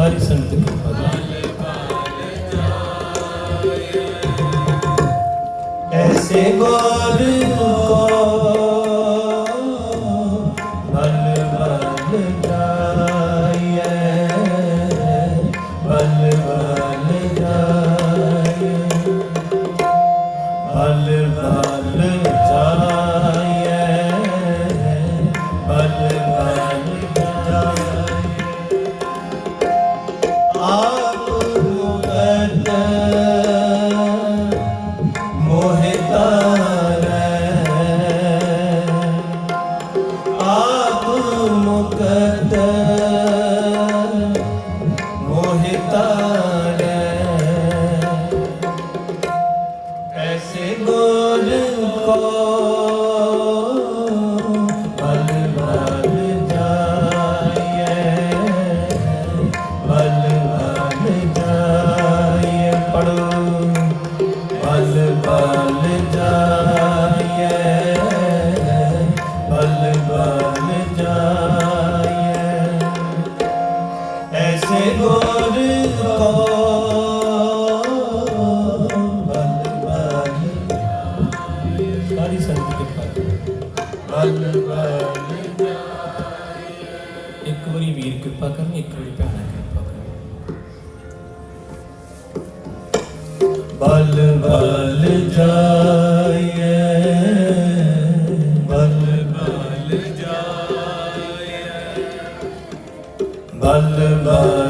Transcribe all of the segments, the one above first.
ਸਾਰੀ ਸੰਗਤ ਦੀ ਭਗਵਾਨ ਐਸੇ ਬਾਰ 아. ਬਲ ਬਲ ਜਾਈਏ ਬਲ ਬਲ ਜਾਈਏ। ਬਲ ਬਲ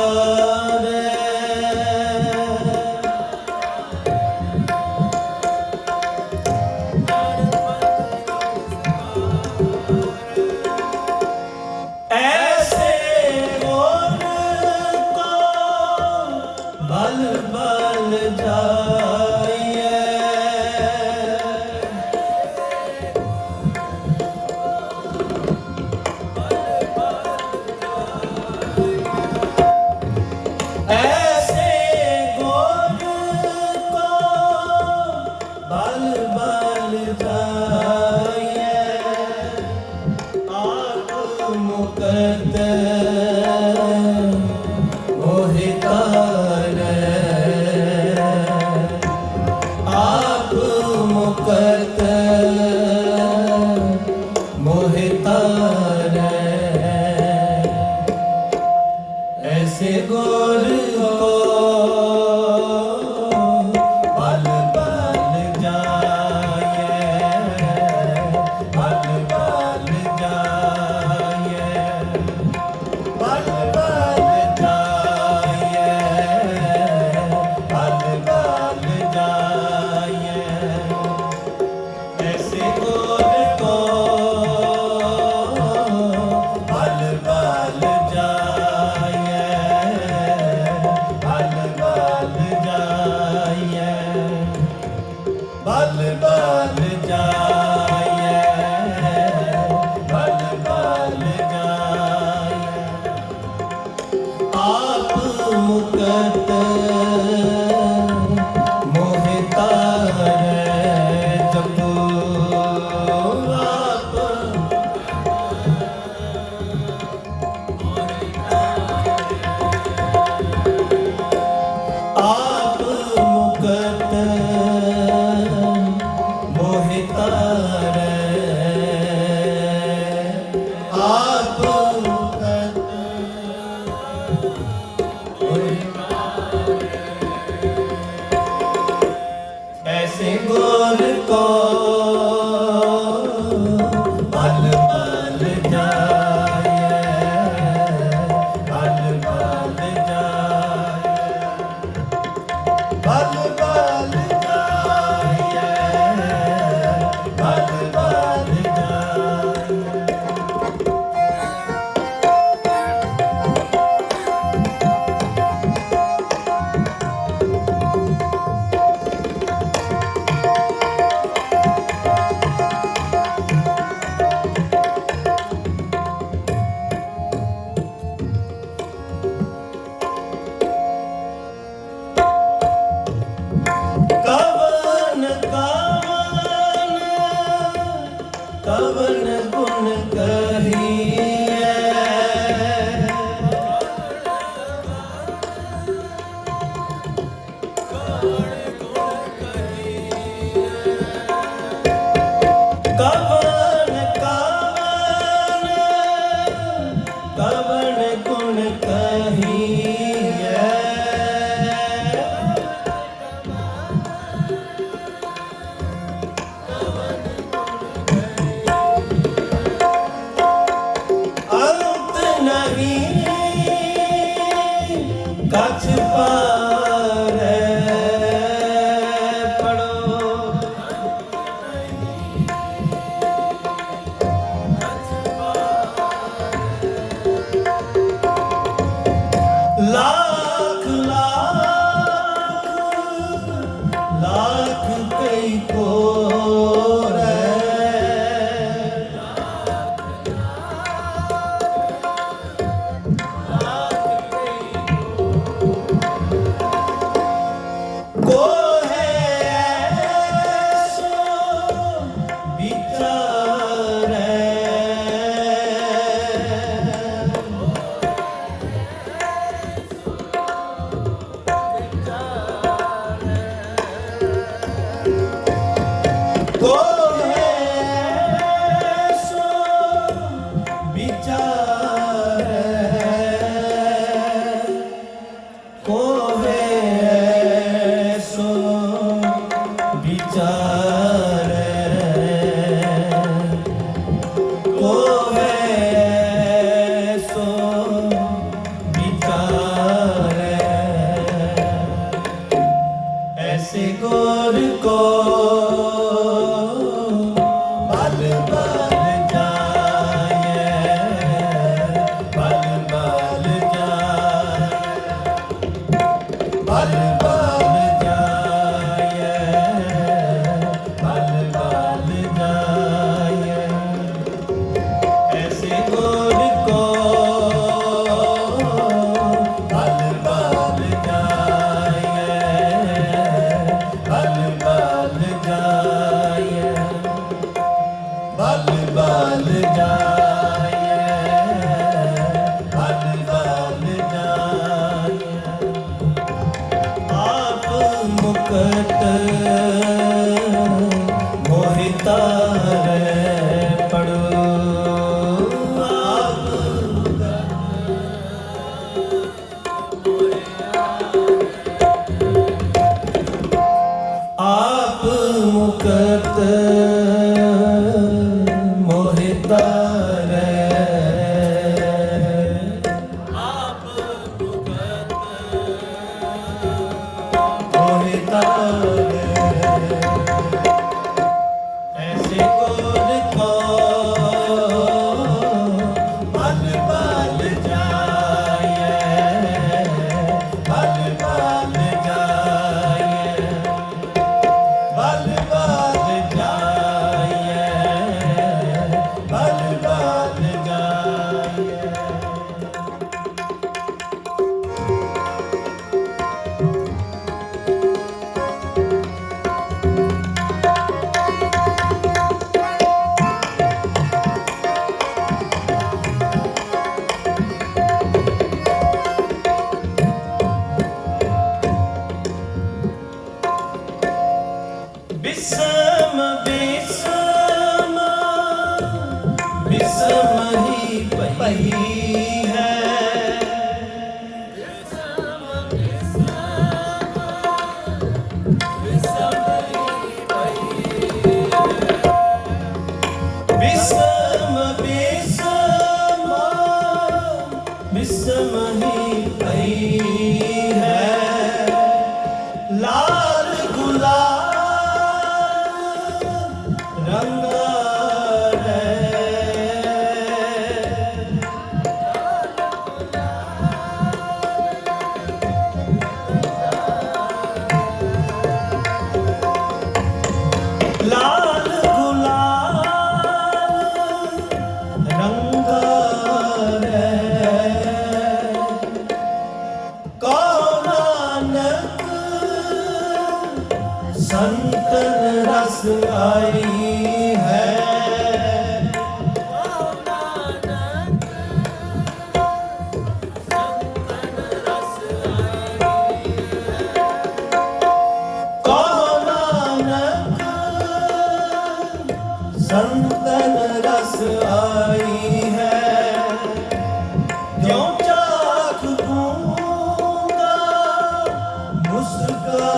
아. Oh. ਕੋ বিচার ਸੰਤਨ ਰਸ ਆਈ ਹੈ ਸੰਤਨ ਰਸ ਆਈ ਹੈ ਜਿਉ ਚਾਖ ਪੂੰਗਾ ਮੁਸਕਾ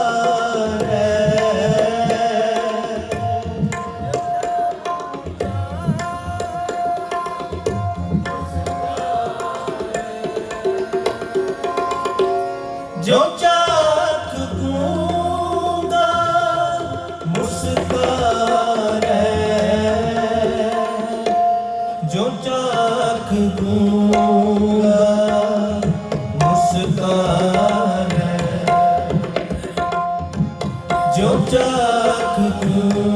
Could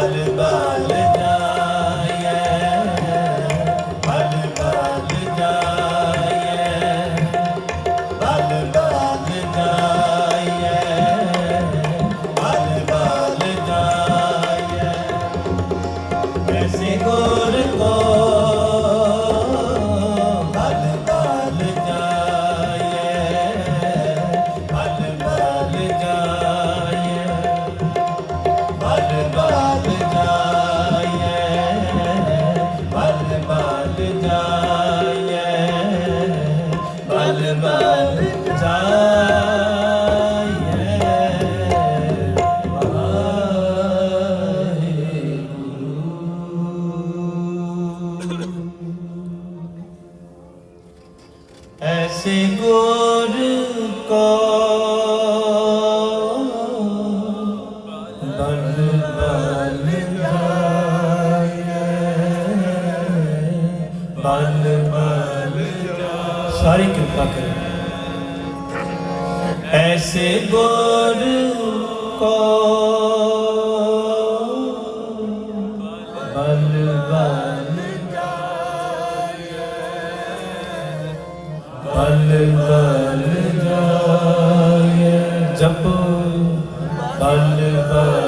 Hallelujah. Bye. ਮਨ ਮਨ ਸਾਰੀ ਕਿਰਪਾ ਕਰ। ਐਸੇ ਗੁਰ ਕੋ। ਬਲ ਬਲ ਬਲ ਬਲ ਜਾਏ ਜਪ। ਬਲ ਬਲ